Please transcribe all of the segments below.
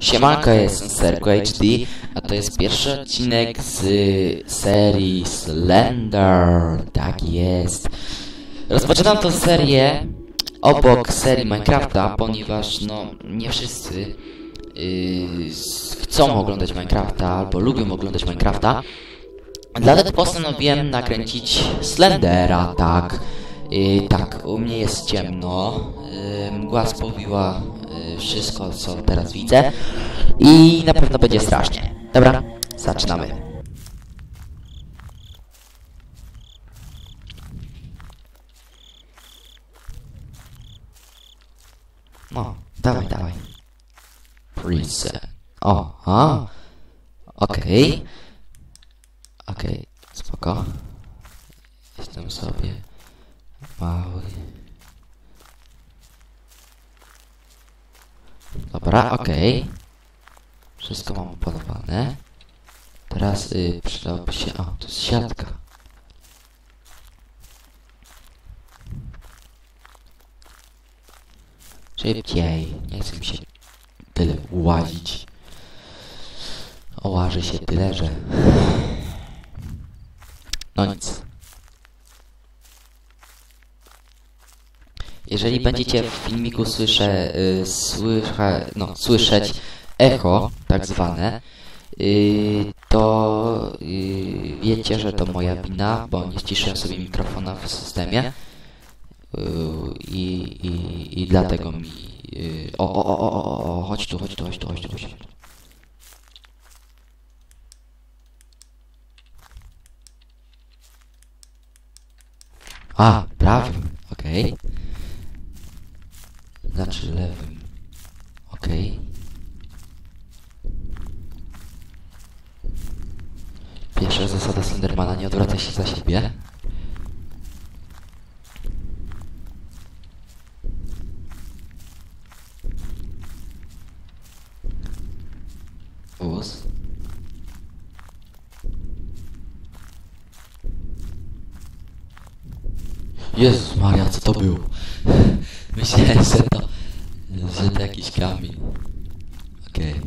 Siemanko, jestem Serko HD, a to jest pierwszy odcinek z serii Slender. Tak jest. Rozpoczynam tę serię obok serii Minecrafta, ponieważ no nie wszyscy yy, chcą oglądać Minecrafta albo lubią oglądać Minecrafta. Dlatego postanowiłem nakręcić Slendera, tak. Yy, tak, u mnie jest ciemno. Yy, mgła spowiła wszystko, co teraz widzę. I na pewno będzie strasznie. Dobra, zaczynamy. No, dawaj, dawaj. Preset. O, a. Okej. Okej, spoko. Jestem sobie mały. Dobra, okej. Wszystko mam opanowane. Teraz y, przydałoby się... O, to jest siatka. Szybciej. Nie chcę mi się tyle łazić. Ołaży się tyle, że... No nic. Jeżeli będziecie w filmiku słyszę, y, słycha, no, słyszeć echo, tak zwane, y, to y, wiecie, że to moja wina, bo nie ściszyłem sobie mikrofona w systemie y, i, i, i dlatego mi... Y, o, o, o, o, o, o, chodź tu, chodź tu, chodź tu, chodź tu, chodź tu. A, prawym, okej. Znaczy lewym. Okej. Pierwsza zasada Slendermana, nie odwracaj się za siebie. Wóz. Jezus Maria, co to było? Myślałem, że to, że to jakiś kamień. Okej.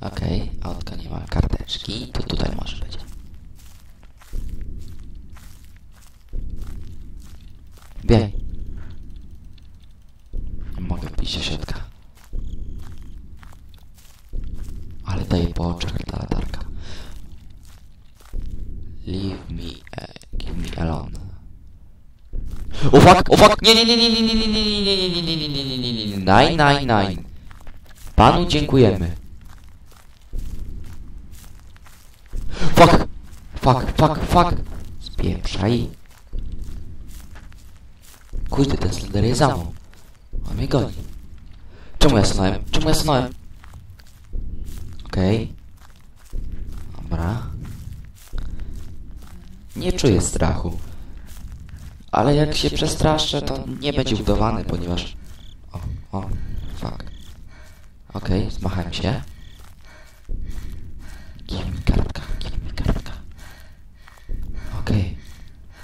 Okej, autko nie ma karteczki, to tutaj może być. Nie mogę pić do środka. Ale daję po oczach ta latarka. Leave me, uh, give me alone. O fuck, o fuck, nie, nie, nie, nie, nie, nie, nie, nie, nie, nie, nie, nie, nie, nie, nie, nie, nie, nine, nine, nine. Panu dziękujemy. Fuck, fuck, fuck, fuck. Spieprzaj. Kurde, ten Slender jest za mną. On mnie goni. Czemu ja stanąłem? Czemu ja stanąłem? Okej. Dobra. Nie czuję strachu. Ale jak się przestraszę, to nie będzie budowany, ponieważ... O, o, fuck. Okej, zmachałem się. Give mi kartka, give mi kartka. Okej.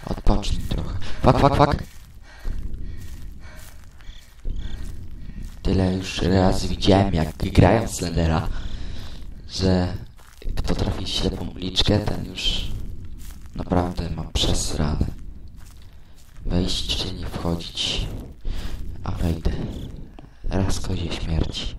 Odpocznij trochę. Fuck, fuck, fuck. Tyle już razy widziałem, jak grają Slendera, że kto trafi ślepą uliczkę, ten już naprawdę ma przesrane. Wejść czy nie wchodzić. A wejdę. Raz kozie śmierci.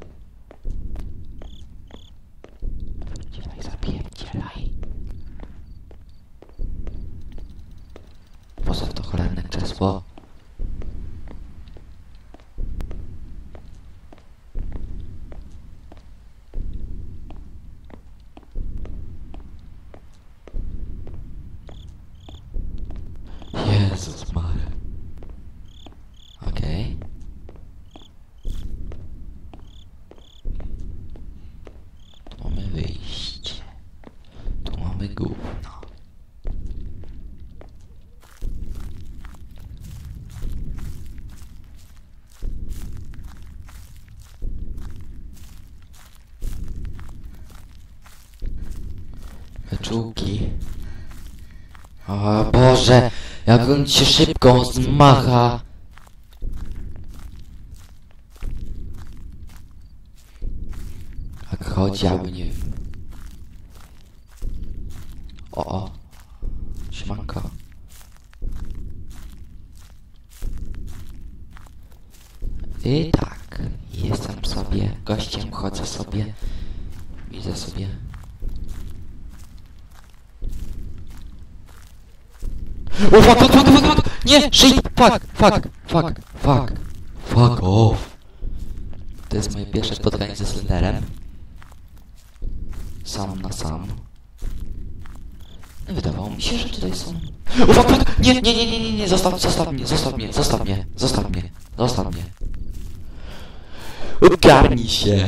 Yes, it's. Okay. Or maybe Jak on się szybko zmacha. Jak chodzi, albo nie. O, o. Siemanko. I tak, jestem sobie gościem, chodzę sobie, widzę sobie. O, fuck, fuck, fuck, fuck, fuck! Nie, shit, fuck, fuck, fuck, fuck, fuck off. To jest moje pierwsze spotkanie ze Slenderem. Sam na sam. Wydawało mi się, że tutaj są... O, fuck, fuck! Nie, nie, nie, nie, nie, nie, zostaw, zostaw mnie, zostaw mnie, zostaw mnie, zostaw mnie, zostaw mnie. Ogarnij się.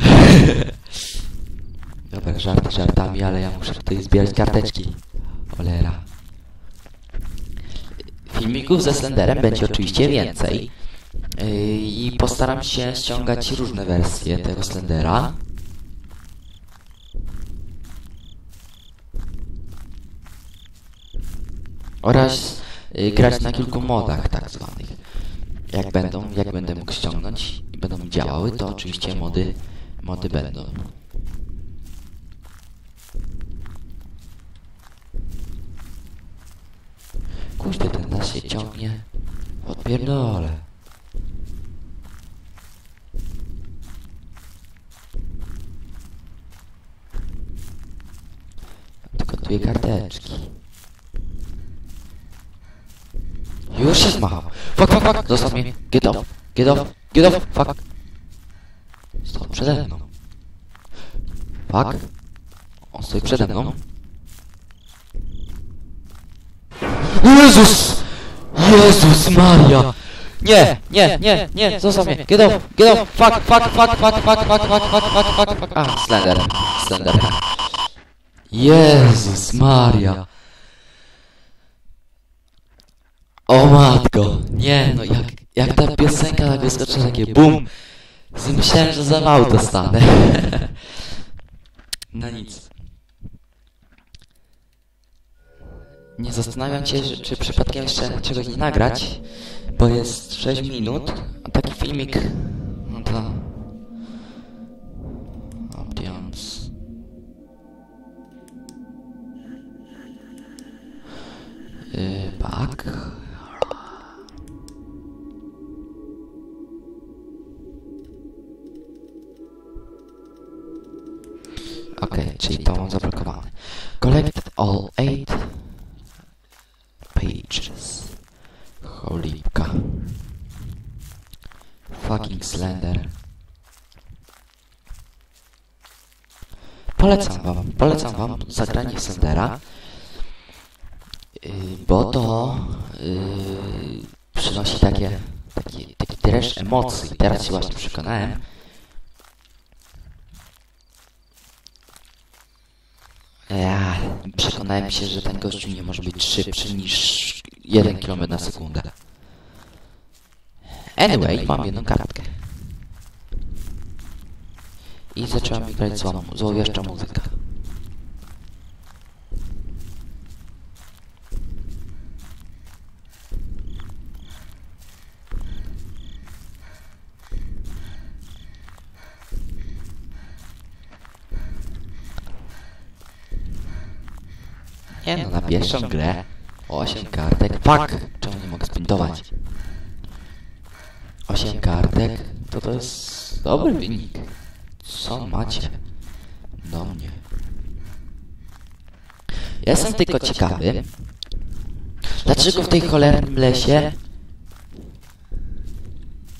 Dobra, żarty żartami, ale ja muszę tutaj zbierać karteczki. Cholera. Filmików ze Slenderem będzie oczywiście więcej. Yy, I postaram się ściągać różne wersje tego Slendera. Oraz yy, grać na kilku modach tak zwanych. Jak będą, jak będę mógł ściągnąć i będą działały, to oczywiście mody, mody będą. Kuźdy, ten nas się ciągnie. Odpierdolę. Tylko dwie karteczki. Już się zmachał. Fuck, fuck, fuck. Zostaw mnie. Get off. Get off. Get off. Fuck. Stał przede mną. Fuck. On stoi przede mną. Jezus! Jezus Maria! Nie, nie, nie, nie, zostaw mnie. Get off. Get off. Fuck, fuck, fuck, fuck, fuck, fuck, fuck, fuck, fuck, fuck, fuck. A, Slender. Slender. Jezus Maria. O matko, nie no, jak, jak ta piosenka tak wyskoczyła, takie bum. Myślałem, że za mało dostanę. No nic. Nie zastanawiam się, czy, czy przypadkiem jeszcze czegoś nie nagrać, bo jest 6 minut, a taki filmik, no to... Options. Yy, back. Okej, okay, czyli to mam zablokowane. Collect all 8 Polecam wam, polecam wam zagranie Slendera. Yy, bo to yy, przynosi takie, taki, taki dreszcz emocji. Teraz się właśnie przekonałem. Ja przekonałem się, że ten gościu nie może być szybszy niż 1 km na sekundę. Anyway, mam jedną kartkę. I zaczęła mi grać złą, złowieszcza muzyka. Nie no, na pierwszą grę 8 kartek. Fuck! Czemu nie mogę sprintować? 8 kartek to to jest dobry wynik. Co macie do mnie? Ja jestem tylko ciekawy, dlaczego w tej cholernym lesie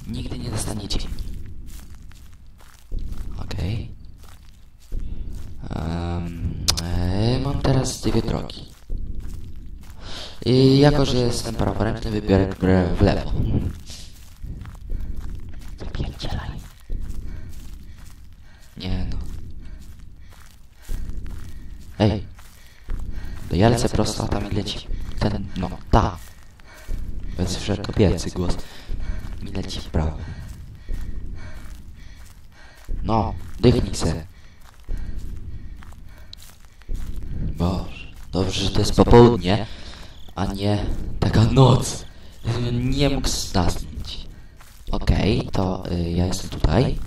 nigdy nie dostaniecie. Okej. Um, e, mam teraz dwie drogi. I jako, że jestem praworęczny, wybiorę w lewo. Zapierdzielaj. Nie no. Ej. To ja lecę prosto, a tam leci. Ten, no, ta. Bez kobiecy głos. Mi leci w prawo. No, dychnij se. Boże, dobrze, że to jest popołudnie, a nie taka noc. Nie mógł zasnąć. Okej, to y, ja jestem tutaj.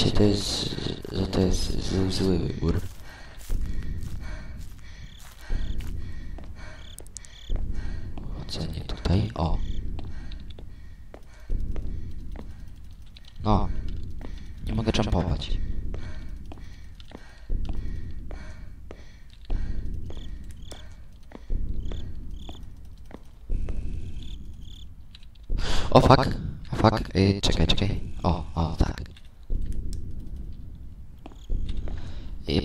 Myślę, to jest, że to jest zły, zły wybór. Ocenię tutaj. O. No. Nie mogę jumpować. O fuck. O fuck. Y, czekaj, czekaj. O, o, tak.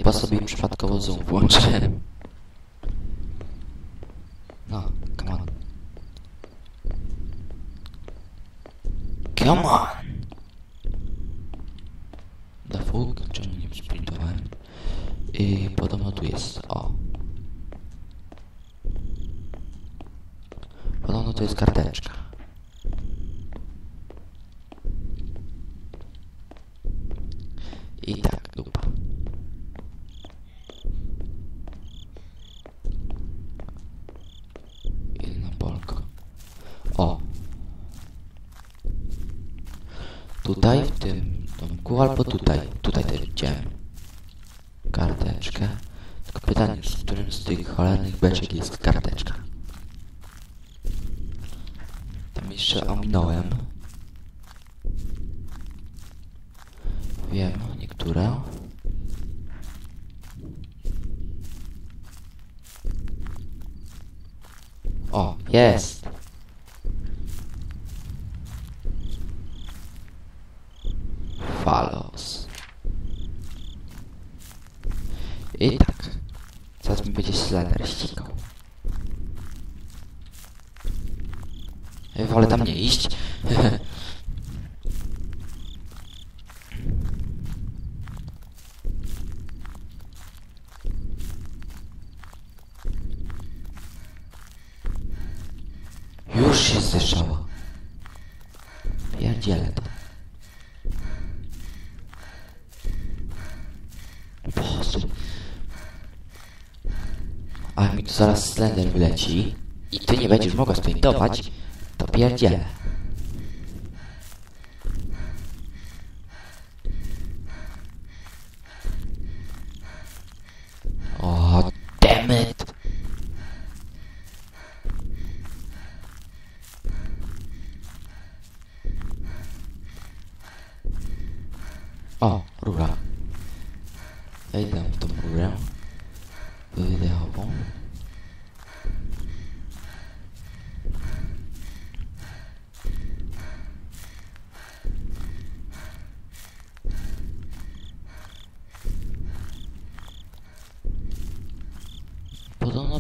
Po sobie przypadkowo zoom włączyłem. No, come on. Come on! The fuck? Czemu nie sprintowałem? I podobno tu jest, o. Podobno to jest karteczka. I tak, dupa. Jedna polka. O. Tutaj w tym domku albo tutaj. Tutaj też widziałem. Karteczkę. Tylko pytanie, z którym z tych cholernych beczek jest karteczka. Tam jeszcze ominąłem. Wiem, niektóre. O, jest! I tak. Zaraz mi będzie Slender ścigał. Wolę tam nie iść. Już się zeszało. Pierdzielę to. Boże. A mi tu zaraz Slender wyleci i ty nie będziesz mogła sprintować, to pierdzielę.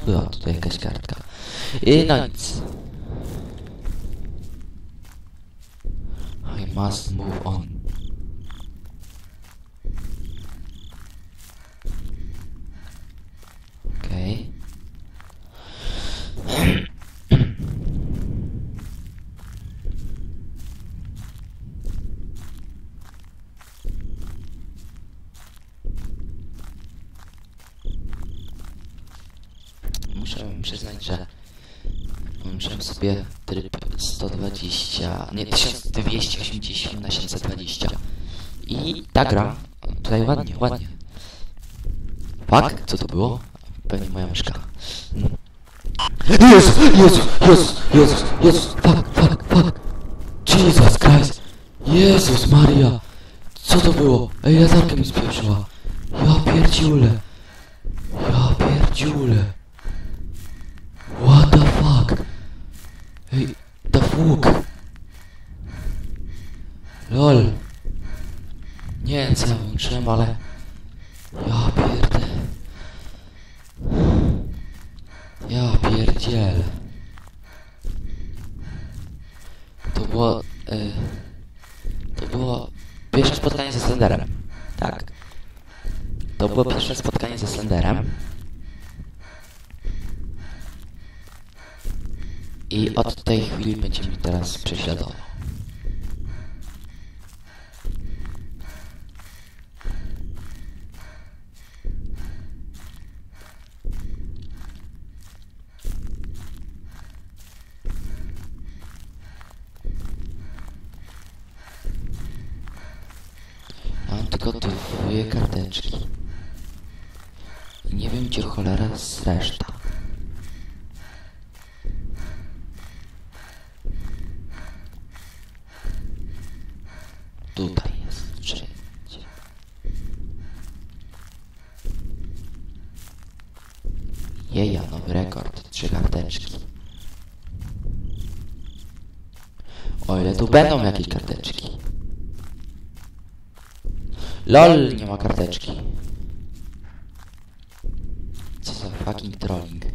Była tutaj jakaś kartka. I no nic. I must move on. Włączyłem sobie tryb 120, nie 1280 na 720 i ta gra tutaj ładnie, ładnie. Fuck, co to było? Pewnie moja myszka. Jezus, Jezus, Jezus, Jezus, Jezus, fuck, fuck, fuck. Jesus Christ. Jezus Maria. Co to było? Ej, latarka mi spieprzyła. Ja pierdziule. Ja pierdziule. The fuck? LOL. Nie wiem co ja włączyłem, ale... Ja pierdolę. Ja pierdzielę. To było... Y, to było pierwsze spotkanie ze Slenderem. Tak. To było pierwsze spotkanie ze Slenderem. Od tej chwili będzie mi teraz prześladował. Mam tylko dwie karteczki. Nie wiem gdzie cholera jest reszta. LOL, nie ma karteczki. Co za fucking trolling.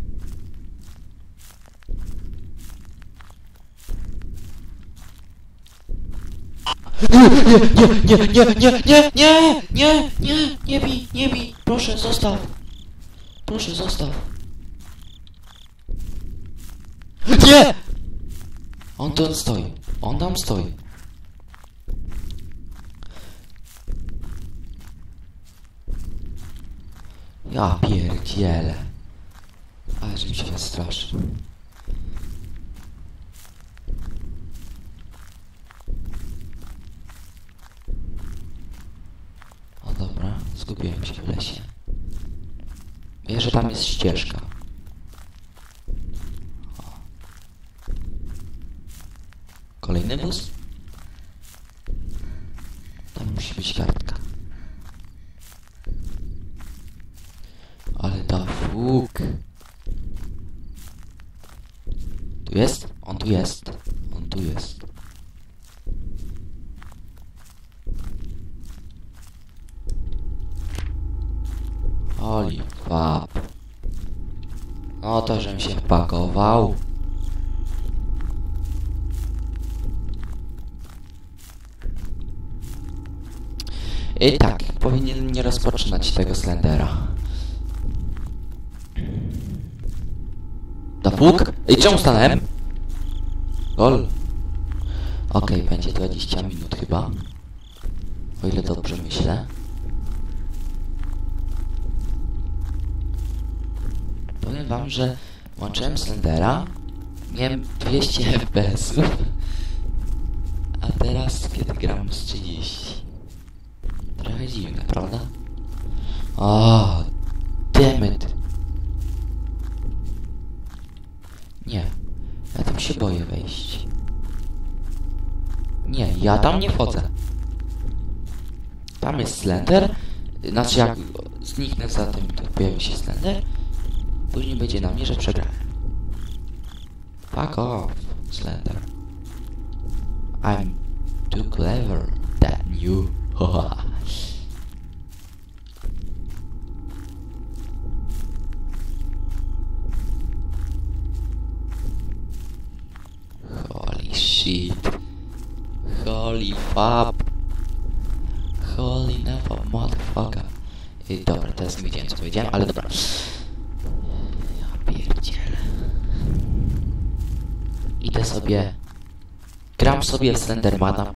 Nie, nie, nie, nie, nie, nie, nie, nie, nie, nie bij, nie bij, proszę zostaw. Proszę zostaw. Nie! On tu stoi, on tam stoi. Ja pierdzielę. Ale że mi się straszy. O dobra, zgubiłem się w lesie. Wiem, że tam jest ścieżka. Kolejny bus? Tam musi być kartka. Ale fuk. Tu jest? On tu jest. On tu jest. Holy fab. No to, żem się pakował. I tak, powinien nie rozpoczynać tego Slendera. Fuk? I czemu stanąłem? Lol. Okej, będzie 20 minut chyba. O ile dobrze myślę. Powiem wam, że włączyłem Slendera, miałem 200 FPS-ów, a teraz kiedy gram z 30. Trochę dziwne, prawda? O, Nie, ja tam się boję wejść. Nie, ja tam nie wchodzę. Tam jest Slender, znaczy jak zniknę za tym, to pojawi się Slender, później będzie na mnie, że przegrałem. Fuck off, Slender. I'm too clever than you. Holy motherfucker. I, dobra, teraz nie wiedziałem co powiedziałem, ale dobra. Ja pierdzielę. Idę sobie... Gram sobie Slendermana